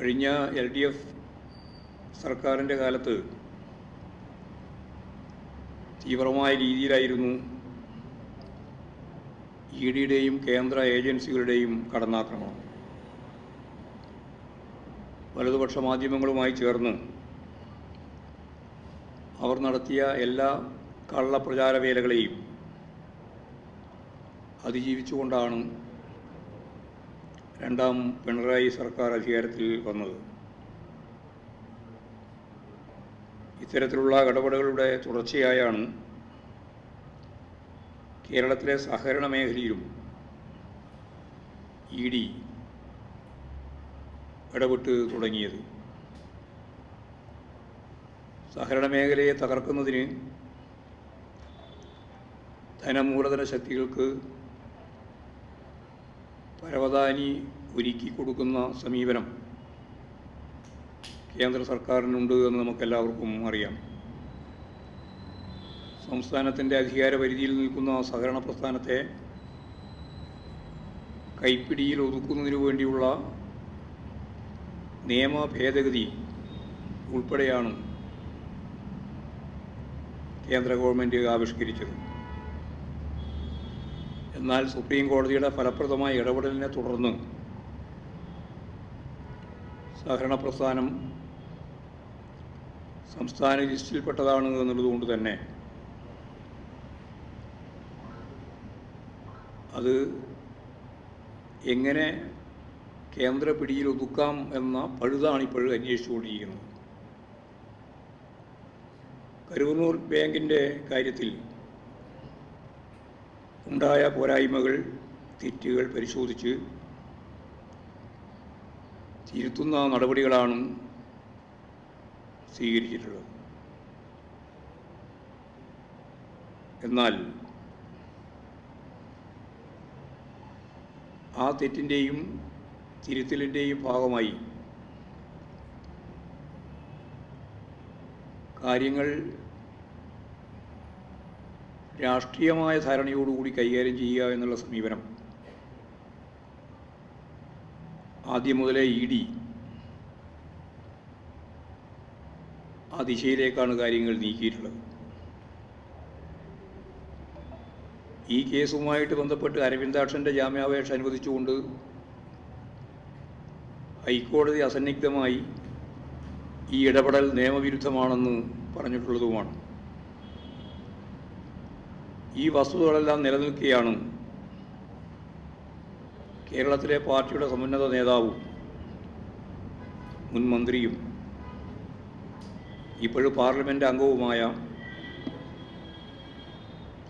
കഴിഞ്ഞ L D F സർക്കാരിന്റെ കാലത്ത് തീവ്രമായ രീതിയിലായിരുന്നു ഇ ഡിയുടെയും കേന്ദ്ര ഏജൻസികളുടെയും കടന്നാക്രമണം. വലതുപക്ഷ മാധ്യമങ്ങളുമായി ചേർന്ന് അവർ നടത്തിയ എല്ലാ കള്ളപ്രചാര വേലകളെയും അതിജീവിച്ചുകൊണ്ടാണ് രണ്ടാം പിണറായി സർക്കാർ അധികാരത്തിൽ വന്നത്. ഇത്തരത്തിലുള്ള ഇടപെടലുകളുടെ തുടർച്ചയായാണ് കേരളത്തിലെ സഹകരണ മേഖലയിലും ഇ ഡി ഇടപെട്ട് തുടങ്ങിയത്. സഹകരണ മേഖലയെ തകർക്കുന്നതിന് ധനമൂലധന ശക്തികൾക്ക് പരവതാനി ഒരുക്കി കൊടുക്കുന്ന സമീപനം കേന്ദ്ര സർക്കാരിനുണ്ട് എന്ന് നമുക്കെല്ലാവർക്കും അറിയാം. സംസ്ഥാനത്തിന്റെ അധികാര പരിധിയിൽ നിൽക്കുന്ന സഹകരണ പ്രസ്ഥാനത്തെ കൈപ്പിടിയിൽ ഒതുക്കുന്നതിനു വേണ്ടിയുള്ള നിയമ ഭേദഗതി ഉൾപ്പെടെയാണ് കേന്ദ്ര ഗവൺമെന്റ് ആവിഷ്കരിച്ചത്. എന്നാൽ സുപ്രീം കോടതിയുടെ ഫലപ്രദമായ ഇടപെടലിനെ തുടർന്ന് സഹകരണ പ്രസ്ഥാനം സംസ്ഥാന ലിസ്റ്റിൽപ്പെട്ടതാണ് എന്നുള്ളതുകൊണ്ട് തന്നെ അത് എങ്ങനെ കേന്ദ്ര പിടിയിൽ ഒതുക്കാം എന്ന പഴുതാണ് ഇപ്പോഴും അന്വേഷിച്ചുകൊണ്ടിരിക്കുന്നത്. കരുവന്നൂർ ബാങ്കിന്റെ കാര്യത്തിൽ ഉണ്ടായ പോരായ്മകൾ തെറ്റുകൾ പരിശോധിച്ച് തിരുത്തുന്ന നടപടികളാണ് സ്വീകരിച്ചിട്ടുള്ളത്. എന്നാൽ ആ തെറ്റിന്റെയും തിരുത്തലിന്റെയും ഭാഗമായി കാര്യങ്ങൾ രാഷ്ട്രീയമായ ധാരണയോടുകൂടി കൈകാര്യം ചെയ്യുക എന്നുള്ള സമീപനം. ആദ്യം മുതലേ ഇ ഡി. ആ ദിശയിലേക്കാണ് കാര്യങ്ങൾ നീക്കിയിട്ടുള്ളത്. ഈ കേസുമായിട്ട് ബന്ധപ്പെട്ട് അരവിന്ദാക്ഷന്റെ ജാമ്യാപേക്ഷ അനുവദിച്ചുകൊണ്ട് ഹൈക്കോടതി അസന്നിഗ്ധമായി ഈ ഇടപെടൽ നിയമവിരുദ്ധമാണെന്ന് പറഞ്ഞിട്ടുള്ളതുമാണ്. ഈ വസ്തുതകളെല്ലാം നിലനിൽക്കുകയാണ് കേരളത്തിലെ പാർട്ടിയുടെ സമുന്നത നേതാവും മുൻ മന്ത്രിയും ഇപ്പോഴും പാർലമെന്റ് അംഗവുമായ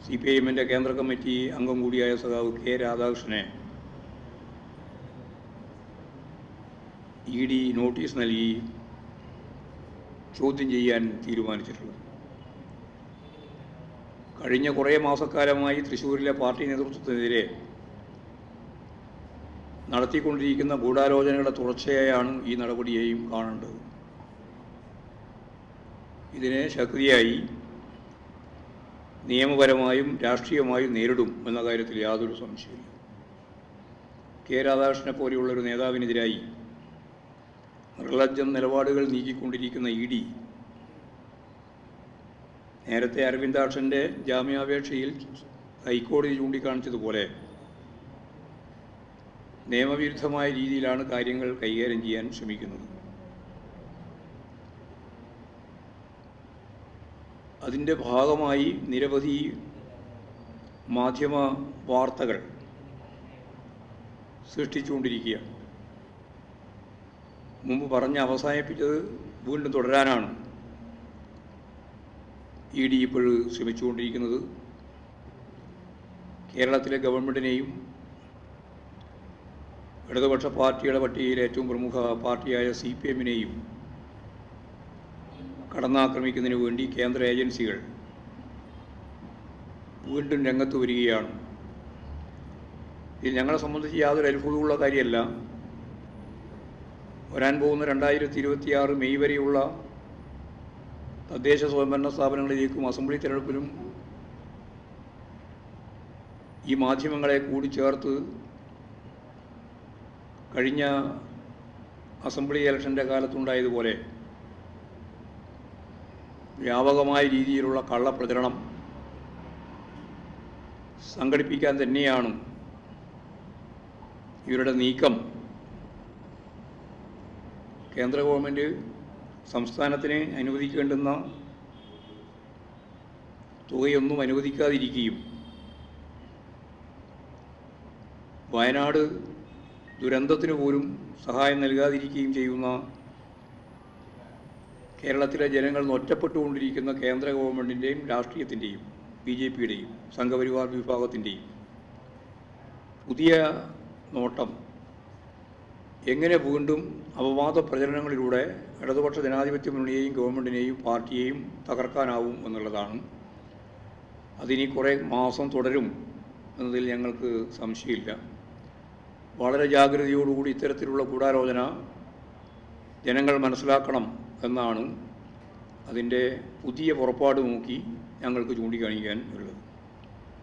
സി പി ഐ എമ്മിന്റെ കേന്ദ്ര കമ്മിറ്റി അംഗം കൂടിയായ സഖാവ് കെ രാധാകൃഷ്ണനെ ഇ ഡി നോട്ടീസ് നൽകി ചോദ്യം ചെയ്യാൻ തീരുമാനിച്ചിട്ടുള്ളത്. കഴിഞ്ഞ കുറേ മാസക്കാലമായി തൃശ്ശൂരിലെ പാർട്ടി നേതൃത്വത്തിനെതിരെ നടത്തിക്കൊണ്ടിരിക്കുന്ന ഗൂഢാലോചനകളുടെ തുടർച്ചയായാണ് ഈ നടപടിയെയും കാണേണ്ടത്. ഇതിനെ ശക്തിയായി നിയമപരമായും രാഷ്ട്രീയമായും നേരിടും എന്ന കാര്യത്തിൽ യാതൊരു സംശയമില്ല കെ രാധാകൃഷ്ണനെ പോലെയുള്ളൊരു നേതാവിനെതിരായി നിർലജ്ജം നിലപാടുകൾ നീക്കിക്കൊണ്ടിരിക്കുന്ന ഇ ഡി നേരത്തെ അരവിന്ദാക്ഷന്റെ ജാമ്യാപേക്ഷയിൽ ഹൈക്കോടതി ചൂണ്ടിക്കാണിച്ചതുപോലെ നിയമവിരുദ്ധമായ രീതിയിലാണ് കാര്യങ്ങൾ കൈകാര്യം ചെയ്യാൻ ശ്രമിക്കുന്നത്. അതിന്റെ ഭാഗമായി നിരവധി മാധ്യമ വാർത്തകൾ സൃഷ്ടിച്ചുകൊണ്ടിരിക്കുകയാണ്. മുമ്പ് പറഞ്ഞ് അവസാനിപ്പിച്ചത് വീണ്ടും തുടരാനാണ്. ഇ ഡി ഇപ്പോഴും ശ്രമിച്ചുകൊണ്ടിരിക്കുന്നത്. കേരളത്തിലെ ഗവൺമെന്റിനെയും ഇടതുപക്ഷ പാർട്ടിയുടെ പട്ടികയിലെ ഏറ്റവും പ്രമുഖ പാർട്ടിയായ സി പി എമ്മിനെയും കടന്നാക്രമിക്കുന്നതിന് വേണ്ടി കേന്ദ്ര ഏജൻസികൾ വീണ്ടും രംഗത്ത് വരികയാണ്. ഇത് ഞങ്ങളെ സംബന്ധിച്ച് യാതൊരു അത്ഭുതമുള്ള കാര്യമല്ല. വരാൻ പോകുന്ന രണ്ടായിരത്തി ഇരുപത്തിയാറ് മെയ് വരെയുള്ള തദ്ദേശ സ്വയംഭരണ സ്ഥാപനങ്ങളിലേക്കും അസംബ്ലി തിരഞ്ഞെടുപ്പിലും ഈ മാധ്യമങ്ങളെ കൂടി ചേർത്ത് കഴിഞ്ഞ അസംബ്ലി ഇലക്ഷന്റെ കാലത്തുണ്ടായതുപോലെ വ്യാപകമായ രീതിയിലുള്ള കള്ളപ്രചരണം സംഘടിപ്പിക്കാൻ തന്നെയാണ് ഇവരുടെ നീക്കം. കേന്ദ്ര ഗവൺമെന്റ് സംസ്ഥാനത്തിന് അനുവദിക്കേണ്ടുന്ന തുകയൊന്നും അനുവദിക്കാതിരിക്കുകയും വയനാട് ദുരന്തത്തിന് പോലും സഹായം നൽകാതിരിക്കുകയും ചെയ്യുന്ന കേരളത്തിലെ ജനങ്ങൾ ഒറ്റപ്പെട്ടുകൊണ്ടിരിക്കുന്ന കേന്ദ്ര ഗവൺമെന്റിന്റെയും രാഷ്ട്രീയത്തിന്റെയും ബി ജെ പിയുടെയും സംഘപരിവാർ വിഭാഗത്തിന്റെയും പുതിയ നോട്ടം എങ്ങനെ വീണ്ടും അപവാദ പ്രചരണങ്ങളിലൂടെ ഇടതുപക്ഷ ജനാധിപത്യ മുന്നണിയെയും ഗവൺമെന്റിനെയും പാർട്ടിയെയും തകർക്കാനാവും എന്നുള്ളതാണ്. അതിനി കുറേ മാസം തുടരും എന്നതിൽ ഞങ്ങൾക്ക് സംശയമില്ല. വളരെ ജാഗ്രതയോടുകൂടി ഇത്തരത്തിലുള്ള ഗൂഢാലോചന ജനങ്ങൾ മനസ്സിലാക്കണം എന്നാണ് അതിന്റെ പുതിയ പുറപ്പാട് നോക്കി ഞങ്ങൾക്ക് ചൂണ്ടിക്കാണിക്കാൻ ഉള്ളത്.